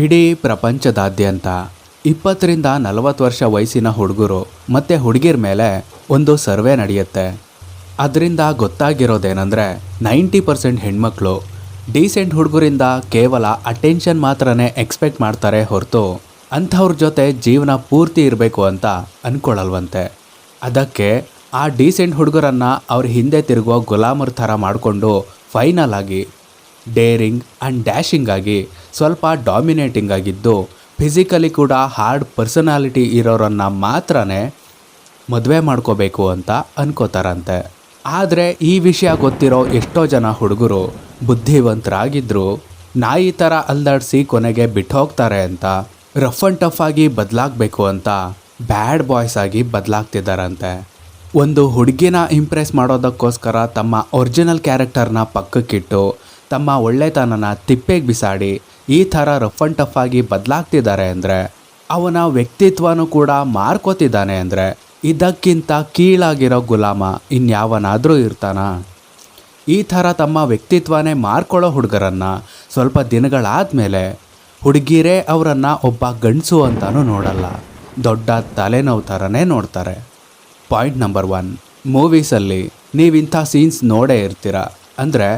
ಇಡೀ ಪ್ರಪಂಚದಾದ್ಯಂತ ಇಪ್ಪತ್ತರಿಂದ ನಲವತ್ತು ವರ್ಷ ವಯಸ್ಸಿನ ಹುಡುಗರು ಮತ್ತು ಹುಡುಗಿರ ಮೇಲೆ ಒಂದು ಸರ್ವೆ ನಡೆಯುತ್ತೆ. ಅದರಿಂದ ಗೊತ್ತಾಗಿರೋದೇನೆಂದರೆ ನೈಂಟಿ ಪರ್ಸೆಂಟ್ ಹೆಣ್ಮಕ್ಳು ಡೀಸೆಂಟ್ ಹುಡುಗರಿಂದ ಕೇವಲ ಅಟೆನ್ಷನ್ ಮಾತ್ರನೇ ಎಕ್ಸ್ಪೆಕ್ಟ್ ಮಾಡ್ತಾರೆ ಹೊರತು ಅಂಥವ್ರ ಜೊತೆ ಜೀವನ ಪೂರ್ತಿ ಇರಬೇಕು ಅಂತ ಅಂದ್ಕೊಳ್ಳಲ್ವಂತೆ ಅದಕ್ಕೆ ಆ ಡೀಸೆಂಟ್ ಹುಡುಗರನ್ನು ಅವ್ರ ಹಿಂದೆ ತಿರುಗುವ ಗುಲಾಮರ್ ಥರ ಮಾಡಿಕೊಂಡು ಫೈನಲ್ ಆಗಿ ಡೇರಿಂಗ್ ಆ್ಯಂಡ್ ಡ್ಯಾಶಿಂಗ್ ಆಗಿ, ಸ್ವಲ್ಪ ಡಾಮಿನೇಟಿಂಗ್ ಆಗಿದ್ದು ಫಿಸಿಕಲಿ ಕೂಡ ಹಾರ್ಡ್ ಪರ್ಸನಾಲಿಟಿ ಇರೋರನ್ನು ಮಾತ್ರ ಮದುವೆ ಮಾಡ್ಕೋಬೇಕು ಅಂತ ಅನ್ಕೋತಾರಂತೆ. ಆದರೆ ಈ ವಿಷಯ ಗೊತ್ತಿರೋ ಎಷ್ಟೋ ಜನ ಹುಡುಗರು ಬುದ್ಧಿವಂತರಾಗಿದ್ದರು ನಾಯಿ ಥರ ಅಲ್ದಾಡಿಸಿ ಕೊನೆಗೆ ಬಿಟ್ಟು ಹೋಗ್ತಾರೆ ಅಂತ ರಫ್ ಆ್ಯಂಡ್ ಟಫ್ ಆಗಿ ಬದಲಾಗಬೇಕು ಅಂತ ಬ್ಯಾಡ್ ಬಾಯ್ಸ್ ಆಗಿ ಬದಲಾಗ್ತಿದ್ದಾರಂತೆ ಒಂದು ಹುಡುಗಿನ ಇಂಪ್ರೆಸ್ ಮಾಡೋದಕ್ಕೋಸ್ಕರ ತಮ್ಮ ಒರಿಜಿನಲ್ ಕ್ಯಾರೆಕ್ಟರ್ನ ಪಕ್ಕಕ್ಕಿಟ್ಟು ತಮ್ಮ ಒಳ್ಳೆತನನ ತಿಪ್ಪೆಗೆ ಬಿಸಾಡಿ, ಈ ಥರ ರಫ್ ಆ್ಯಂಡ್ ಟಫ್ ಆಗಿ ಬದಲಾಗ್ತಿದ್ದಾರೆ ಅಂದರೆ, ಅವನ ವ್ಯಕ್ತಿತ್ವನೂ ಕೂಡ ಮಾರ್ಕೋತಿದ್ದಾನೆ ಅಂದರೆ, ಇದಕ್ಕಿಂತ ಕೀಳಾಗಿರೋ ಗುಲಾಮ ಇನ್ಯಾವನಾದರೂ ಇರ್ತಾನ? ಈ ಥರ ತಮ್ಮ ವ್ಯಕ್ತಿತ್ವನೇ ಮಾರ್ಕೊಳ್ಳೋ ಹುಡುಗರನ್ನು ಸ್ವಲ್ಪ ದಿನಗಳಾದಮೇಲೆ ಹುಡುಗಿರೇ ಅವರನ್ನು ಒಬ್ಬ ಗಂಡಸು ಅಂತಾನೂ ನೋಡಲ್ಲ. ದೊಡ್ಡ ತಲೆನೋವು ಥರನೇ ನೋಡ್ತಾರೆ. ಪಾಯಿಂಟ್ ನಂಬರ್ ಒನ್, ಮೂವೀಸಲ್ಲಿ ನೀವಿಂಥ ಸೀನ್ಸ್ ನೋಡೇ ಇರ್ತೀರ? ಅಂದರೆ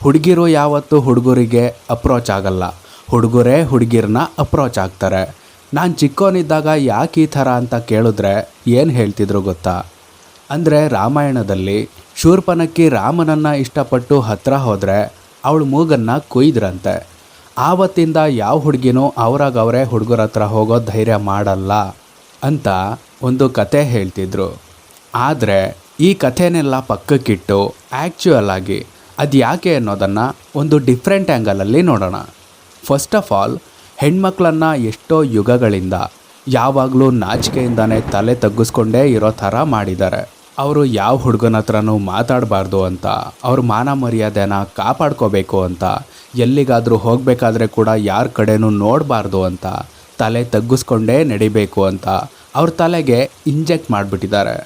ಹುಡುಗಿರು ಯಾವತ್ತೂ ಹುಡುಗರಿಗೆ ಅಪ್ರೋಚ್ ಆಗಲ್ಲ. ಹುಡುಗರೇ ಹುಡುಗಿರನ್ನ ಅಪ್ರೋಚ್ ಆಗ್ತಾರೆ. ನಾನು ಚಿಕ್ಕವನಿದ್ದಾಗ ಯಾಕೆ ಈ ಥರ ಅಂತ ಕೇಳಿದ್ರೆ ಏನು ಹೇಳ್ತಿದ್ರು ಗೊತ್ತಾ? ಅಂದರೆ ರಾಮಾಯಣದಲ್ಲಿ ಶೂರ್ಪನಕ್ಕಿ ರಾಮನನ್ನು ಇಷ್ಟಪಟ್ಟು ಹತ್ರ ಹೋದರೆ ಅವಳು ಮೂಗನ್ನು ಕೊಯ್ದ್ರಂತೆ. ಆವತ್ತಿಂದ ಯಾವ ಹುಡುಗಿನೂ ಅವ್ರಾಗವರೇ ಹುಡುಗರ ಹತ್ರ ಹೋಗೋ ಧೈರ್ಯ ಮಾಡಲ್ಲ ಅಂತ ಒಂದು ಕತೆ ಹೇಳ್ತಿದ್ರು. ಆದರೆ ಈ ಕಥೆನೆಲ್ಲ ಪಕ್ಕಕ್ಕಿಟ್ಟು ಆ್ಯಕ್ಚುಯಲ್ ಆಗಿ ಅದು ಯಾಕೆ ಅನ್ನೋದನ್ನು ಒಂದು ಡಿಫ್ರೆಂಟ್ ಆ್ಯಂಗಲಲ್ಲಿ ನೋಡೋಣ. ಫಸ್ಟ್ ಆಫ್ ಆಲ್ ಹೆಣ್ಮಕ್ಳನ್ನು ಎಷ್ಟೋ ಯುಗಗಳಿಂದ, ಯಾವಾಗಲೂ ನಾಚಿಕೆಯಿಂದನೇ ತಲೆ ತಗ್ಗಿಸ್ಕೊಂಡೇ ಇರೋ ಥರ ಮಾಡಿದ್ದಾರೆ. ಅವರು ಯಾವ ಹುಡುಗನ ಹತ್ರನೂ ಮಾತಾಡಬಾರ್ದು ಅಂತ, ಅವ್ರ ಮಾನ ಮರ್ಯಾದೆನ ಕಾಪಾಡ್ಕೋಬೇಕು ಅಂತ, ಎಲ್ಲಿಗಾದರೂ ಹೋಗಬೇಕಾದ್ರೆ ಕೂಡ ಯಾರ ಕಡೆನೂ ನೋಡಬಾರ್ದು ಅಂತ, ತಲೆ ತಗ್ಗಿಸ್ಕೊಂಡೇ ನಡಿಬೇಕು ಅಂತ ಅವ್ರ ತಲೆಗೆ ಇಂಜೆಕ್ಟ್ ಮಾಡಿಬಿಟ್ಟಿದ್ದಾರೆ.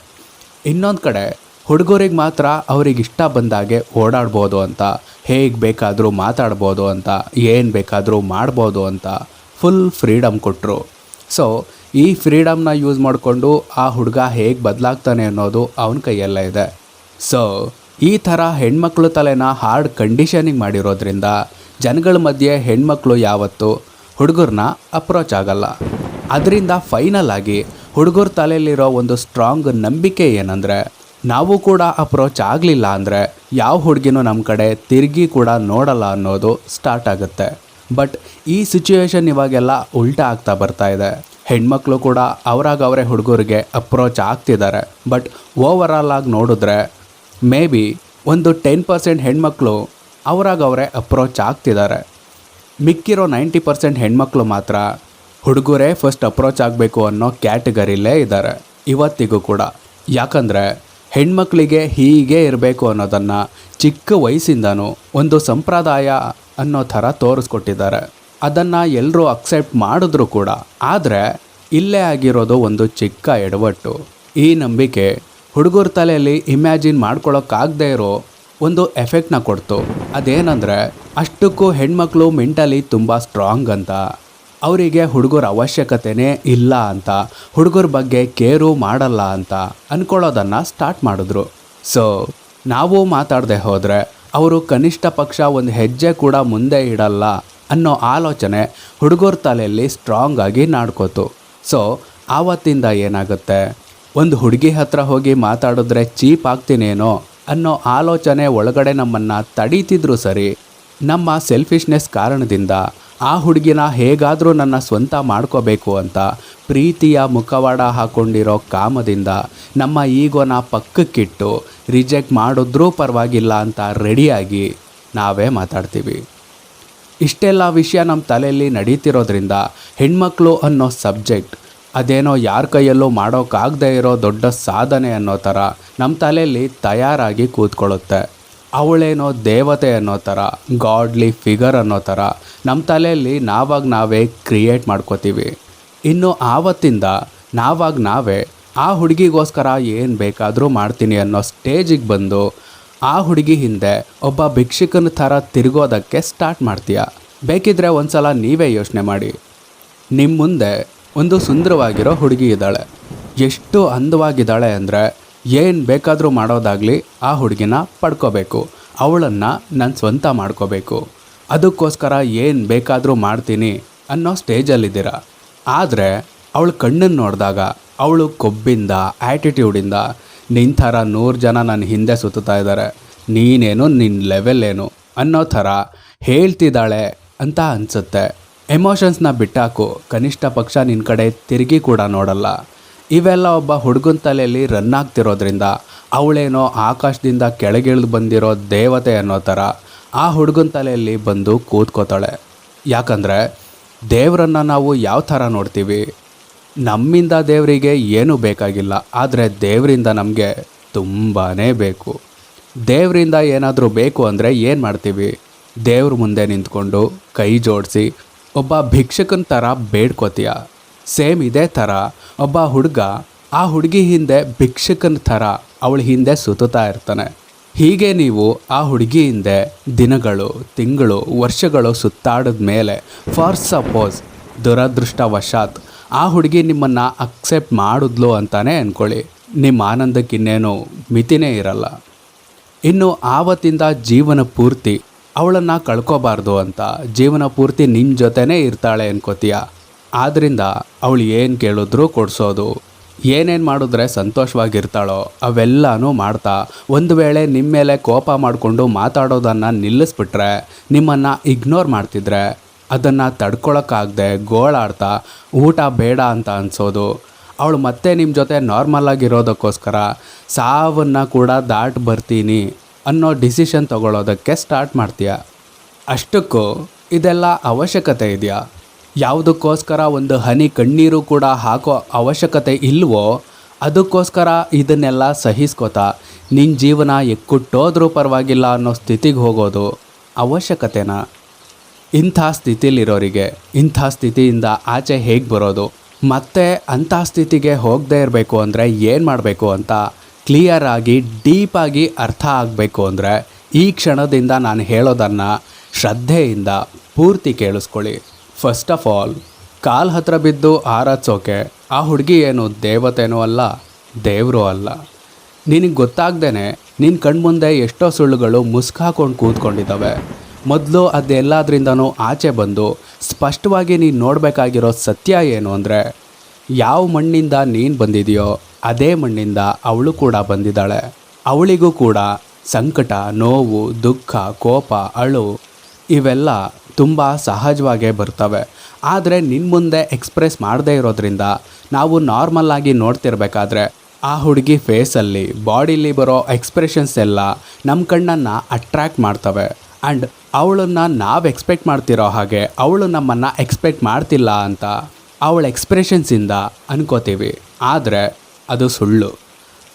ಇನ್ನೊಂದು ಕಡೆ ಹುಡುಗರಿಗೆ ಮಾತ್ರ ಅವ್ರಿಗೆ ಇಷ್ಟ ಬಂದಾಗೆ ಓಡಾಡ್ಬೋದು ಅಂತ, ಹೇಗೆ ಬೇಕಾದರೂ ಮಾತಾಡ್ಬೋದು ಅಂತ, ಏನು ಬೇಕಾದರೂ ಮಾಡ್ಬೋದು ಅಂತ ಫುಲ್ ಫ್ರೀಡಮ್ ಕೊಟ್ಟರು ಸೊ ಈ ಫ್ರೀಡಮ್ನ ಯೂಸ್ ಮಾಡಿಕೊಂಡು ಆ ಹುಡುಗ ಹೇಗೆ ಬದಲಾಗ್ತಾನೆ ಅನ್ನೋದು ಅವನ ಕೈಯಲ್ಲೇ ಇದೆ. ಸೊ ಈ ಥರ ಹೆಣ್ಮಕ್ಳು ತಲೆನ ಹಾರ್ಡ್ ಕಂಡೀಷನಿಂಗ್ ಮಾಡಿರೋದ್ರಿಂದ ಜನಗಳ ಮಧ್ಯೆ ಹೆಣ್ಮಕ್ಳು ಯಾವತ್ತೂ ಹುಡುಗರನ್ನ ಅಪ್ರೋಚ್ ಆಗಲ್ಲ. ಅದರಿಂದ ಫೈನಲ್ ಆಗಿ ಹುಡುಗರ ತಲೆಯಲ್ಲಿರೋ ಒಂದು ಸ್ಟ್ರಾಂಗ್ ನಂಬಿಕೆ ಏನಂದರೆ ನಾವು ಕೂಡ ಅಪ್ರೋಚ್ ಆಗಲಿಲ್ಲ ಅಂದರೆ ಯಾವ ಹುಡುಗಿನೂ ನಮ್ಮ ಕಡೆ ತಿರುಗಿ ಕೂಡ ನೋಡಲ್ಲ ಅನ್ನೋದು ಸ್ಟಾರ್ಟ್ ಆಗುತ್ತೆ. ಬಟ್ ಈ ಸಿಚುವೇಶನ್ ಇವಾಗೆಲ್ಲ ಉಲ್ಟಾ ಆಗ್ತಾ ಬರ್ತಾ ಇದೆ. ಹೆಣ್ಮಕ್ಳು ಕೂಡ ಅವರಾಗವರೇ ಹುಡುಗರಿಗೆ ಅಪ್ರೋಚ್ ಆಗ್ತಿದ್ದಾರೆ. ಬಟ್ ಓವರಾಲ್ ಆಗಿ ನೋಡಿದ್ರೆ ಮೇ ಬಿ ಒಂದು ಟೆನ್ ಪರ್ಸೆಂಟ್ ಹೆಣ್ಮಕ್ಳು ಅವರಾಗವರೇ ಅಪ್ರೋಚ್ ಆಗ್ತಿದ್ದಾರೆ. ಮಿಕ್ಕಿರೋ ನೈಂಟಿ ಪರ್ಸೆಂಟ್ ಹೆಣ್ಮಕ್ಳು ಮಾತ್ರ ಹುಡುಗರೇ ಫಸ್ಟ್ ಅಪ್ರೋಚ್ ಆಗಬೇಕು ಅನ್ನೋ ಕ್ಯಾಟಗರಿಲೇ ಇದ್ದಾರೆ, ಇವತ್ತಿಗೂ ಕೂಡ. ಯಾಕಂದರೆ ಹೆಣ್ಮಕ್ಳಿಗೆ ಹೀಗೆ ಇರಬೇಕು ಅನ್ನೋದನ್ನು ಚಿಕ್ಕ ವಯಸ್ಸಿಂದನೂ ಒಂದು ಸಂಪ್ರದಾಯ ಅನ್ನೋ ಥರ ತೋರಿಸ್ಕೊಟ್ಟಿದ್ದಾರೆ. ಅದನ್ನು ಎಲ್ಲರೂ ಅಕ್ಸೆಪ್ಟ್ ಮಾಡಿದ್ರು ಕೂಡ, ಆದರೆ ಇಲ್ಲೇ ಆಗಿರೋದು ಒಂದು ಚಿಕ್ಕ ಎಡವಟ್ಟು. ಈ ನಂಬಿಕೆ ಹುಡುಗರ ತಲೆಯಲ್ಲಿ ಇಮ್ಯಾಜಿನ್ ಮಾಡ್ಕೊಳ್ಳೋಕ್ಕಾಗದೇ ಇರೋ ಒಂದು ಎಫೆಕ್ಟ್ನ ಕೊಡ್ತು. ಅದೇನಂದರೆ, ಅಷ್ಟಕ್ಕೂ ಹೆಣ್ಮಕ್ಳು ಮೆಂಟಲಿ ತುಂಬ ಸ್ಟ್ರಾಂಗ್ ಅಂತ ಅವರಿಗೆ ಹುಡುಗರ ಅವಶ್ಯಕತೆನೇ ಇಲ್ಲ ಅಂತ, ಹುಡುಗರ ಬಗ್ಗೆ ಕೇರು ಮಾಡಲ್ಲ ಅಂತ ಅನ್ಕೊಳ್ಳೋದನ್ನು ಸ್ಟಾರ್ಟ್ ಮಾಡಿದ್ರು. ಸೊ ನಾವು ಮಾತಾಡದೆ ಹೋದರೆ ಅವರು ಕನಿಷ್ಠ ಪಕ್ಷ ಒಂದು ಹೆಜ್ಜೆ ಕೂಡ ಮುಂದೆ ಇಡಲ್ಲ ಅನ್ನೋ ಆಲೋಚನೆ ಹುಡುಗರ ತಲೆಯಲ್ಲಿ ಸ್ಟ್ರಾಂಗ್ ಆಗಿ ನಾಡ್ಕೋತು. ಸೊ ಆವತ್ತಿಂದ ಏನಾಗುತ್ತೆ? ಒಂದು ಹುಡುಗಿ ಹತ್ರ ಹೋಗಿ ಮಾತಾಡಿದ್ರೆ ಚೀಪ್ ಆಗ್ತೀನೇನೋ ಅನ್ನೋ ಆಲೋಚನೆ ಒಳಗಡೆ ನಮ್ಮನ್ನು ತಡೀತಿದ್ರು ಸರಿ. ನಮ್ಮ ಸೆಲ್ಫಿಶ್ನೆಸ್ ಕಾರಣದಿಂದ ಆ ಹುಡುಗಿನ ಹೇಗಾದರೂ ನನ್ನ ಸ್ವಂತ ಮಾಡ್ಕೋಬೇಕು ಅಂತ ಪ್ರೀತಿಯ ಮುಖವಾಡ ಹಾಕೊಂಡಿರೋ ಕಾಮದಿಂದ ನಮ್ಮ ಈಗೋನ ಪಕ್ಕಕ್ಕಿಟ್ಟು ರಿಜೆಕ್ಟ್ ಮಾಡಿದ್ರೂ ಪರವಾಗಿಲ್ಲ ಅಂತ ರೆಡಿಯಾಗಿ ನಾವೇ ಮಾತಾಡ್ತೀವಿ. ಇಷ್ಟೆಲ್ಲ ವಿಷಯ ನಮ್ಮ ತಲೆಯಲ್ಲಿ ನಡೀತಿರೋದ್ರಿಂದ ಹೆಣ್ಮಕ್ಳು ಅನ್ನೋ ಸಬ್ಜೆಕ್ಟ್ ಅದೇನೋ ಯಾರ ಕೈಯಲ್ಲೂ ಮಾಡೋಕ್ಕಾಗದೇ ಇರೋ ದೊಡ್ಡ ಸಾಧನೆ ಅನ್ನೋ ಥರ ನಮ್ಮ ತಲೆಯಲ್ಲಿ ತಯಾರಾಗಿ ಕೂತ್ಕೊಳ್ಳುತ್ತೆ. ಅವಳೇನೋ ದೇವತೆ ಅನ್ನೋ ಥರ ಗಾಡ್ಲಿ ಫಿಗರ್ ಅನ್ನೋ ಥರ ನಮ್ಮ ತಲೆಯಲ್ಲಿ ನಾವಾಗ ನಾವೇ ಕ್ರಿಯೇಟ್ ಮಾಡ್ಕೋತೀವಿ. ಇನ್ನು ಆವತ್ತಿಂದ ನಾವಾಗ ನಾವೇ ಆ ಹುಡುಗಿಗೋಸ್ಕರ ಏನು ಬೇಕಾದರೂ ಮಾಡ್ತೀನಿ ಅನ್ನೋ ಸ್ಟೇಜಿಗೆ ಬಂದು ಆ ಹುಡುಗಿ ಹಿಂದೆ ಒಬ್ಬ ಭಿಕ್ಷುಕನ ಥರ ತಿರುಗೋದಕ್ಕೆ ಸ್ಟಾರ್ಟ್ ಮಾಡ್ತೀಯ. ಬೇಕಿದ್ರೆ ಒಂದ್ಸಲ ನೀವೇ ಯೋಚನೆ ಮಾಡಿ. ನಿಮ್ಮ ಮುಂದೆ ಒಂದು ಸುಂದರವಾಗಿರೋ ಹುಡುಗಿ ಇದ್ದಾಳೆ. ಎಷ್ಟು ಅಂದವಾಗಿದ್ದಾಳೆ ಅಂದರೆ ಏನು ಬೇಕಾದರೂ ಮಾಡೋದಾಗಲಿ ಆ ಹುಡುಗಿನ ಪಡ್ಕೋಬೇಕು. ಅವಳನ್ನು ನಾನು ಸ್ವಂತ ಮಾಡ್ಕೋಬೇಕು. ಅದಕ್ಕೋಸ್ಕರ ಏನು ಬೇಕಾದರೂ ಮಾಡ್ತೀನಿ ಅನ್ನೋ ಸ್ಟೇಜಲ್ಲಿದ್ದೀರ. ಆದರೆ ಅವಳ ಕಣ್ಣನ್ನು ನೋಡಿದಾಗ, ಅವಳು ಕೊಬ್ಬಿಂದ ಆ್ಯಟಿಟ್ಯೂಡಿಂದ ನಿನ್ನ ಥರ ನೂರು ಜನ ನನ್ನ ಹಿಂದೆ ಸುತ್ತಾ ಇದ್ದಾರೆ ನೀನೇನು ನಿನ್ನ ಲೆವೆಲ್ ಏನು ಅನ್ನೋ ಥರ ಹೇಳ್ತಿದ್ದಾಳೆ ಅಂತ ಅನಿಸುತ್ತೆ. ಎಮೋಷನ್ಸ್ನ ಬಿಟ್ಟಾಕು ಕನಿಷ್ಠ ಪಕ್ಷ ನಿನ್ನ ಕಡೆ ತಿರುಗಿ ಕೂಡ ನೋಡಲ್ಲ. ಇವೆಲ್ಲ ಒಬ್ಬ ಹುಡುಗನ ತಲೆಯಲ್ಲಿ ರನ್ ಆಗ್ತಿರೋದ್ರಿಂದ ಅವಳೇನೋ ಆಕಾಶದಿಂದ ಕೆಳಗಿಳಿದು ಬಂದಿರೋ ದೇವತೆ ಅನ್ನೋ ಥರ ಆ ಹುಡುಗನ ತಲೆಯಲ್ಲಿ ಬಂದು ಕೂತ್ಕೋತಾಳೆ. ಯಾಕಂದರೆ ದೇವರನ್ನು ನಾವು ಯಾವ ಥರ ನೋಡ್ತೀವಿ? ನಮ್ಮಿಂದ ದೇವರಿಗೆ ಏನೂ ಬೇಕಾಗಿಲ್ಲ, ಆದರೆ ದೇವರಿಂದ ನಮಗೆ ತುಂಬಾ ಬೇಕು. ದೇವರಿಂದ ಏನಾದರೂ ಬೇಕು ಅಂದರೆ ಏನು ಮಾಡ್ತೀವಿ? ದೇವ್ರ ಮುಂದೆ ನಿಂತ್ಕೊಂಡು ಕೈ ಜೋಡಿಸಿ, ಒಬ್ಬ ಭಿಕ್ಷಕನ ಥರ ಬೇಡ್ಕೋತೀಯ. ಸೇಮ್ ಇದೇ ಥರ ಒಬ್ಬ ಹುಡುಗ ಆ ಹುಡುಗಿ ಹಿಂದೆ ಭಿಕ್ಷಕನ ಥರ ಅವಳ ಹಿಂದೆ ಸುತ್ತುತ್ತಾ ಇರ್ತಾನೆ. ಹೀಗೆ ನೀವು ಆ ಹುಡುಗಿ ಹಿಂದೆ ದಿನಗಳು, ತಿಂಗಳು, ವರ್ಷಗಳು ಸುತ್ತಾಡಿದ ಮೇಲೆ ಫಾರ್ ಸಪೋಸ್ ದುರದೃಷ್ಟವಶಾತ್ ಆ ಹುಡುಗಿ ನಿಮ್ಮನ್ನು ಅಕ್ಸೆಪ್ಟ್ ಮಾಡಿದ್ಲು ಅಂತಾನೆ ಅಂದ್ಕೊಳ್ಳಿ ನಿಮ್ಮ ಆನಂದಕ್ಕೆ ಇನ್ನೇನು ಮಿತಿನೇ ಇರಲ್ಲ. ಇನ್ನು ಆವತ್ತಿಂದ ಜೀವನ ಪೂರ್ತಿ ಅವಳನ್ನು ಕಳ್ಕೋಬಾರ್ದು ಅಂತ ಜೀವನ ಪೂರ್ತಿ ನಿಮ್ಮ ಜೊತೆನೇ ಇರ್ತಾಳೆ ಅನ್ಕೋತೀಯ? ಆದ್ದರಿಂದ ಅವಳು ಏನು ಕೇಳಿದ್ರೂ ಕೊಡಿಸೋದು. ಏನೇನು ಮಾಡಿದ್ರೆ ಸಂತೋಷವಾಗಿರ್ತಾಳೋ ಅವೆಲ್ಲನೂ ಮಾಡ್ತಾ ಒಂದು ವೇಳೆ ನಿಮ್ಮ ಮೇಲೆ ಕೋಪ ಮಾಡಿಕೊಂಡು ಮಾತಾಡೋದನ್ನು ನಿಲ್ಲಿಸ್ಬಿಟ್ರೆ, ನಿಮ್ಮನ್ನು ಇಗ್ನೋರ್ ಮಾಡ್ತಿದ್ರೆ, ಅದನ್ನು ತಡ್ಕೊಳಕ್ಕಾಗದೆ ಗೋಳಾಡ್ತಾ ಊಟ ಬೇಡ ಅಂತ ಅನಿಸೋದು. ಅವಳು ಮತ್ತೆ ನಿಮ್ಮ ಜೊತೆ ನಾರ್ಮಲ್ ಆಗಿರೋದಕ್ಕೋಸ್ಕರ ಸಾವನ್ನು ಕೂಡ ದಾಟ್ ಬರ್ತೀನಿ ಅನ್ನೋ ಡಿಸಿಷನ್ ತಗೊಳ್ಳೋದಕ್ಕೆ ಸ್ಟಾರ್ಟ್ ಮಾಡ್ತೀಯ. ಅಷ್ಟಕ್ಕೂ ಇದೆಲ್ಲ ಅವಶ್ಯಕತೆ ಇದೆಯಾ? ಯಾವುದಕ್ಕೋಸ್ಕರ ಒಂದು ಹನಿ ಕಣ್ಣೀರು ಕೂಡ ಹಾಕೋ ಅವಶ್ಯಕತೆ ಇಲ್ವೋ, ಅದಕ್ಕೋಸ್ಕರ ಇದನ್ನೆಲ್ಲ ಸಹಿಸ್ಕೋತಾ ನಿನ್ನ ಜೀವನ ಎಕ್ಕುಟ್ಟೋದ್ರೂ ಪರವಾಗಿಲ್ಲ ಅನ್ನೋ ಸ್ಥಿತಿಗೆ ಹೋಗೋದು ಅವಶ್ಯಕತೆನಾ? ಇಂಥ ಸ್ಥಿತಿಲಿರೋರಿಗೆ, ಇಂಥ ಸ್ಥಿತಿಯಿಂದ ಆಚೆ ಹೇಗೆ ಬರೋದು? ಮತ್ತೆ ಅಂಥ ಸ್ಥಿತಿಗೆ ಹೋಗದೇ ಇರಬೇಕು ಅಂದರೆ ಏನು ಮಾಡಬೇಕು ಅಂತ ಕ್ಲಿಯರ್ ಆಗಿ ಡೀಪಾಗಿ ಅರ್ಥ ಆಗಬೇಕು ಅಂದರೆ ಈ ಕ್ಷಣದಿಂದ ನಾನು ಹೇಳೋದನ್ನು ಶ್ರದ್ಧೆಯಿಂದ ಪೂರ್ತಿ ಕೇಳಿಸ್ಕೊಳ್ಳಿ. ಫಸ್ಟ್ ಆಫ್ ಆಲ್ ಕಾಲ್ ಹತ್ರ ಬಿದ್ದು ಆರಾಚೋಕೆ ಆ ಹುಡುಗಿ ಏನು ದೇವತೆನೂ ಅಲ್ಲ, ದೇವರು ಅಲ್ಲ. ನಿನಗೆ ಗೊತ್ತಾಗ್ದೇ ನಿನ್ನ ಕಣ್ಮುಂದೆ ಎಷ್ಟೋ ಸುಳ್ಳುಗಳು ಮುಸ್ಕಾಕೊಂಡು ಕೂತ್ಕೊಂಡಿದ್ದಾವೆ ಮೊದಲು ಅದೆಲ್ಲದ್ರಿಂದನೂ ಆಚೆ ಬಂದು ಸ್ಪಷ್ಟವಾಗಿ ನೀನು ನೋಡಬೇಕಾಗಿರೋ ಸತ್ಯ ಏನು ಅಂದರೆ, ಯಾವ ಮಣ್ಣಿಂದ ನೀನು ಬಂದಿದೆಯೋ ಅದೇ ಮಣ್ಣಿಂದ ಅವಳು ಕೂಡ ಬಂದಿದ್ದಾಳೆ. ಅವಳಿಗೂ ಕೂಡ ಸಂಕಟ, ನೋವು, ದುಃಖ, ಕೋಪ, ಅಳು ಇವೆಲ್ಲ ತುಂಬ ಸಹಜವಾಗೇ ಬರ್ತವೆ ಆದರೆ ನಿನ್ನ ಮುಂದೆ ಎಕ್ಸ್ಪ್ರೆಸ್ ಮಾಡದೇ ಇರೋದ್ರಿಂದ ನಾವು ನಾರ್ಮಲ್ ಆಗಿ ನೋಡ್ತಿರ್ಬೇಕಾದ್ರೆ ಆ ಹುಡುಗಿ ಫೇಸಲ್ಲಿ ಬಾಡಿಲಿ ಬರೋ ಎಕ್ಸ್ಪ್ರೆಷನ್ಸ್ ಎಲ್ಲ ನಮ್ಮ ಕಣ್ಣನ್ನು ಅಟ್ರ್ಯಾಕ್ಟ್ ಮಾಡ್ತವೆ. ಆ್ಯಂಡ್ ಅವಳನ್ನು ನಾವು ಎಕ್ಸ್ಪೆಕ್ಟ್ ಮಾಡ್ತಿರೋ ಹಾಗೆ ಅವಳು ನಮ್ಮನ್ನು ಎಕ್ಸ್ಪೆಕ್ಟ್ ಮಾಡ್ತಿಲ್ಲ ಅಂತ ಅವಳ ಎಕ್ಸ್ಪ್ರೆಷನ್ಸಿಂದ ಅನ್ಕೋತೀವಿ. ಆದರೆ ಅದು ಸುಳ್ಳು.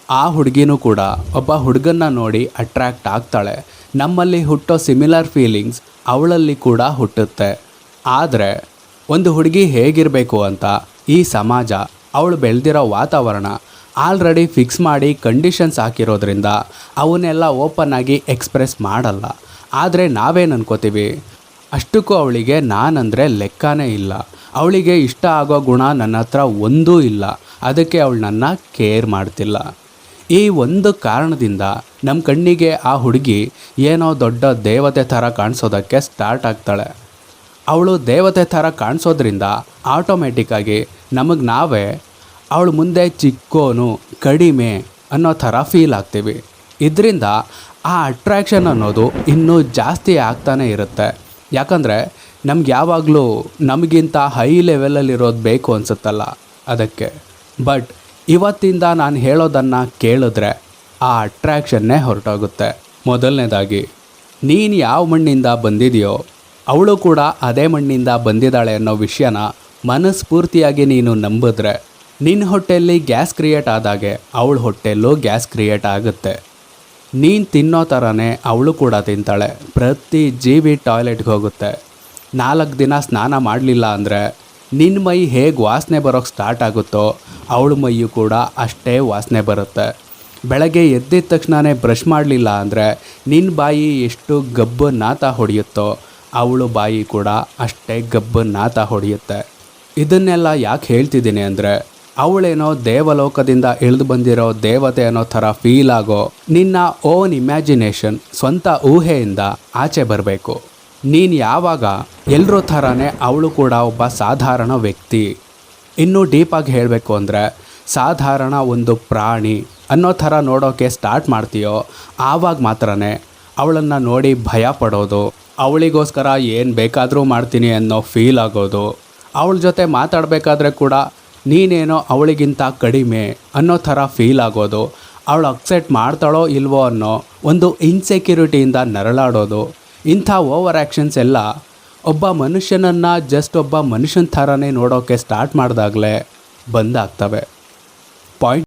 ಆ ಹುಡುಗಿನೂ ಕೂಡ ಒಬ್ಬ ಹುಡುಗನ್ನ ನೋಡಿ ಅಟ್ರ್ಯಾಕ್ಟ್ ಆಗ್ತಾಳೆ. ನಮ್ಮಲ್ಲಿ ಹುಟ್ಟೋ ಸಿಮಿಲರ್ ಫೀಲಿಂಗ್ಸ್ ಅವಳಲ್ಲಿ ಕೂಡ ಹುಟ್ಟುತ್ತೆ. ಆದರೆ ಒಂದು ಹುಡುಗಿ ಹೇಗಿರಬೇಕು ಅಂತ ಈ ಸಮಾಜ, ಅವಳು ಬೆಳೆದಿರೋ ವಾತಾವರಣ ಆಲ್ರೆಡಿ ಫಿಕ್ಸ್ ಮಾಡಿ ಕಂಡೀಷನ್ಸ್ ಹಾಕಿರೋದ್ರಿಂದ ಅವನ್ನೆಲ್ಲ ಓಪನ್ ಆಗಿ ಎಕ್ಸ್ಪ್ರೆಸ್ ಮಾಡಲ್ಲ. ಆದರೆ ನಾವೇನು ಅನ್ಕೋತೀವಿ? ಅಷ್ಟಕ್ಕೂ ಅವಳಿಗೆ ನಾನಂದರೆ ಲೆಕ್ಕನೇ ಇಲ್ಲ. ಅವಳಿಗೆ ಇಷ್ಟ ಆಗೋ ಗುಣ ನನ್ನ ಹತ್ರ ಒಂದೂ ಇಲ್ಲ. ಅದಕ್ಕೆ ಅವಳು ನನ್ನ ಕೇರ್ ಮಾಡ್ತಿಲ್ಲ. ಈ ಒಂದು ಕಾರಣದಿಂದ ನಮ್ಮ ಕಣ್ಣಿಗೆ ಆ ಹುಡುಗಿ ಏನೋ ದೊಡ್ಡ ದೇವತೆ ಥರ ಕಾಣಿಸೋದಕ್ಕೆ ಸ್ಟಾರ್ಟ್ ಆಗ್ತಾಳೆ. ಅವಳು ದೇವತೆ ಥರ ಕಾಣಿಸೋದ್ರಿಂದ ಆಟೋಮೆಟಿಕ್ಕಾಗಿ ನಮಗೆ ನಾವೇ ಅವಳು ಮುಂದೆ ಚಿಕ್ಕೋನು ಕಡಿಮೆ ಅನ್ನೋ ಥರ ಫೀಲ್ ಆಗ್ತೀವಿ. ಇದರಿಂದ ಆ ಅಟ್ರ್ಯಾಕ್ಷನ್ ಅನ್ನೋದು ಇನ್ನೂ ಜಾಸ್ತಿ ಆಗ್ತಾನೆ ಇರುತ್ತೆ. ಯಾಕಂದರೆ ನಮ್ಗೆ ಯಾವಾಗಲೂ ನಮಗಿಂತ ಹೈ ಲೆವೆಲಲ್ಲಿರೋದು ಬೇಕು ಅನಿಸುತ್ತಲ್ಲ ಅದಕ್ಕೆ. ಬಟ್ ಇವತ್ತಿಂದ ನಾನು ಹೇಳೋದನ್ನು ಕೇಳಿದ್ರೆ ಆ ಅಟ್ರ್ಯಾಕ್ಷನ್ನೇ ಹೊರಟೋಗುತ್ತೆ. ಮೊದಲನೇದಾಗಿ, ನೀನು ಯಾವ ಮಣ್ಣಿಂದ ಬಂದಿದೆಯೋ, ಅವಳು ಕೂಡ ಅದೇ ಮಣ್ಣಿಂದ ಬಂದಿದ್ದಾಳೆ ಅನ್ನೋ ವಿಷಯನ ಮನಸ್ಫೂರ್ತಿಯಾಗಿ ನೀನು ನಂಬಿದ್ರೆ ನಿನ್ನ ಹೊಟ್ಟೆಯಲ್ಲಿ ಗ್ಯಾಸ್ ಕ್ರಿಯೇಟ್ ಆದಾಗೆ ಅವಳ ಹೊಟ್ಟೆಲ್ಲೂ ಗ್ಯಾಸ್ ಕ್ರಿಯೇಟ್ ಆಗುತ್ತೆ. ನೀನು ತಿನ್ನೋ ಥರನೇ ಅವಳು ಕೂಡ ತಿಂತಾಳೆ. ಪ್ರತಿ ಜೀವಿ ಟಾಯ್ಲೆಟ್ಗೆ ಹೋಗುತ್ತೆ. ನಾಲ್ಕು ದಿನ ಸ್ನಾನ ಮಾಡಲಿಲ್ಲ ಅಂದರೆ ನಿನ್ನ ಮೈ ಹೇಗೆ ವಾಸನೆ ಬರೋಕ್ಕೆ ಸ್ಟಾರ್ಟ್ ಆಗುತ್ತೋ ಅವಳ ಮೈಯು ಕೂಡ ಅಷ್ಟೇ ವಾಸನೆ ಬರುತ್ತೆ. ಬೆಳಗ್ಗೆ ಎದ್ದಿದ ತಕ್ಷಣವೇ ಬ್ರಷ್ ಮಾಡಲಿಲ್ಲ ಅಂದರೆ ನಿನ್ನ ಬಾಯಿ ಎಷ್ಟು ಗಬ್ಬು ನಾತ ಹೊಡೆಯುತ್ತೋ ಅವಳು ಬಾಯಿ ಕೂಡ ಅಷ್ಟೇ ಗಬ್ಬನ್ನಾತ ಹೊಡೆಯುತ್ತೆ. ಇದನ್ನೆಲ್ಲ ಯಾಕೆ ಹೇಳ್ತಿದ್ದೀನಿ ಅಂದರೆ ಅವಳೇನೋ ದೇವಲೋಕದಿಂದ ಇಳಿದು ಬಂದಿರೋ ದೇವತೆ ಅನ್ನೋ ಥರ ಫೀಲ್ ಆಗೋ ನಿನ್ನ ಓನ್ ಇಮ್ಯಾಜಿನೇಷನ್ ಸ್ವಂತ ಊಹೆಯಿಂದ ಆಚೆ ಬರಬೇಕು. ನೀನು ಯಾವಾಗ ಎಲ್ಲರೂ ಥರನೇ ಅವಳು ಕೂಡ ಒಬ್ಬ ಸಾಧಾರಣ ವ್ಯಕ್ತಿ. ಇನ್ನೂ ಡೀಪಾಗಿ ಹೇಳಬೇಕು ಅಂದರೆ, ಸಾಧಾರಣ ಒಂದು ಪ್ರಾಣಿ ಅನ್ನೋ ಥರ ನೋಡೋಕೆ ಸ್ಟಾರ್ಟ್ ಮಾಡ್ತೀಯೋ, ಆವಾಗ ಮಾತ್ರನೇ ಅವಳನ್ನು ನೋಡಿ ಭಯ ಪಡೋದು, ಅವಳಿಗೋಸ್ಕರ ಏನು ಬೇಕಾದರೂ ಮಾಡ್ತೀನಿ ಅನ್ನೋ ಫೀಲ್ ಆಗೋದು, ಅವಳ ಜೊತೆ ಮಾತಾಡಬೇಕಾದ್ರೆ ಕೂಡ ನೀನೇನೋ ಅವಳಿಗಿಂತ ಕಡಿಮೆ ಅನ್ನೋ ಥರ ಫೀಲ್ ಆಗೋದು, ಅವಳು ಅಕ್ಸೆಪ್ಟ್ ಮಾಡ್ತಾಳೋ ಇಲ್ವೋ ಅನ್ನೋ ಒಂದು ಇನ್ಸೆಕ್ಯೂರಿಟಿಯಿಂದ ನರಳಾಡೋದು ಇಂಥ ಓವರ್ ಆ್ಯಕ್ಷನ್ಸ್ ಎಲ್ಲ ಒಬ್ಬ ಮನುಷ್ಯನನ್ನು ಜಸ್ಟ್ ಒಬ್ಬ ಮನುಷ್ಯನ ಥರನೇ ನೋಡೋಕ್ಕೆ ಸ್ಟಾರ್ಟ್ ಮಾಡಿದಾಗಲೇ ಬಂದಾಗ್ತವೆ. ಪಾಯಿಂಟ್